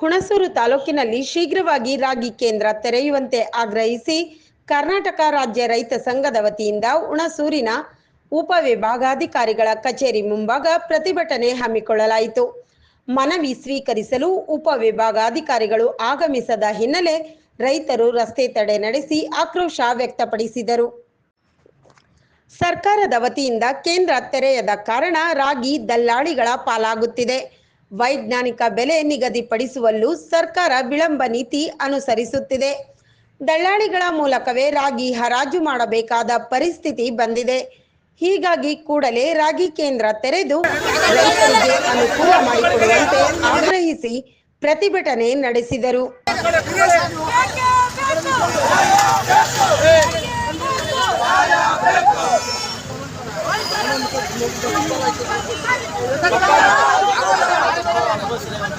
ಹುಣಸೂರು ತಾಲೂಕಿನಲ್ಲಿ ಶೀಘ್ರವಾಗಿ ರಾಗಿ ಕೇಂದ್ರ ತೆರೆಯುವಂತೆ ಆಗ್ರಹಿಸಿ ಕರ್ನಾಟಕ ರಾಜ್ಯ ರೈತ ಸಂಘದ ವತಿಯಿಂದ ಹುಣಸೂರಿನ ಉಪವಿಭಾಗಾಧಿಕಾರಿಗಳ ಕಚೇರಿ ಮುಂಭಾಗ ಪ್ರತಿಭಟನೆ ಹಮ್ಮಿಕೊಳ್ಳಲಾಯಿತು. ಮನವಿ ಸ್ವೀಕರಿಸಲು ಉಪವಿಭಾಗಾಧಿಕಾರಿಗಳು ಆಗಮಿಸದ ಹಿನ್ನೆಲೆ ರೈತರು ರಸ್ತೆ ತಡೆ ನಡೆಸಿ ಆಕ್ರೋಶ ವ್ಯಕ್ತಪಡಿಸಿದರು. ಸರ್ಕಾರದ ವತಿಯಿಂದ ಕೇಂದ್ರ ತೆರೆಯದ ಕಾರಣ ರಾಗಿ ದಲ್ಲಾಳಿಗಳ ಪಾಲಾಗುತ್ತಿದೆ. ವೈಜ್ಞಾನಿಕ ಬೆಲೆ ನಿಗದಿಪಡಿಸುವಲ್ಲೂ ಸರ್ಕಾರ ವಿಳಂಬ ನೀತಿ ಅನುಸರಿಸುತ್ತಿದೆ. ದಳ್ಳಾಳಿಗಳ ಮೂಲಕವೇ ರಾಗಿ ಹರಾಜು ಮಾಡಬೇಕಾದ ಪರಿಸ್ಥಿತಿ ಬಂದಿದೆ. ಹೀಗಾಗಿ ಕೂಡಲೇ ರಾಗಿ ಕೇಂದ್ರ ತೆರೆದು ರೈತರಿಗೆ ಅನುಕೂಲ ಮಾಡಿಕೊಡುವಂತೆ ಆಗ್ರಹಿಸಿ ಪ್ರತಿಭಟನೆ ನಡೆಸಿದರು.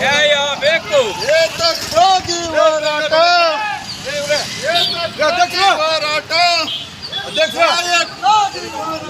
ನ್ಯಾಯ ಬೇಕು ಏತಕ್ಕಾಗಿ ಹೋರಾಟ ಏತಕ್ಕಾಗಿ ಹೋರಾಟ ನ್ಯಾಯಕ್ಕಾಗಿ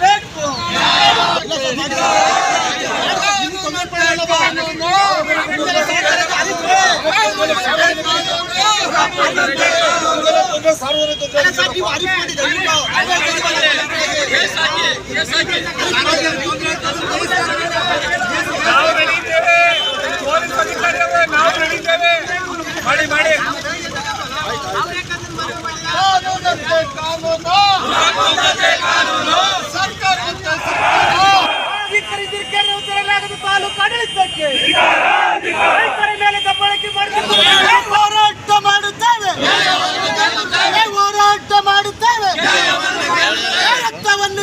ಬೇಕು ನಾವು ನಡೀತೇವೆ ಪೊಲೀಸ್ ಅಧಿಕಾರಿಗಳು ನಾವು ನಡೀತೇವೆ ಮಾಡಿ ಮಾಡಿ ತಾಲೂಕು ಆಡಳಿತಕ್ಕೆ ರೈತರ ಮೇಲೆ ದಬ್ಬಾಳಿಕೆ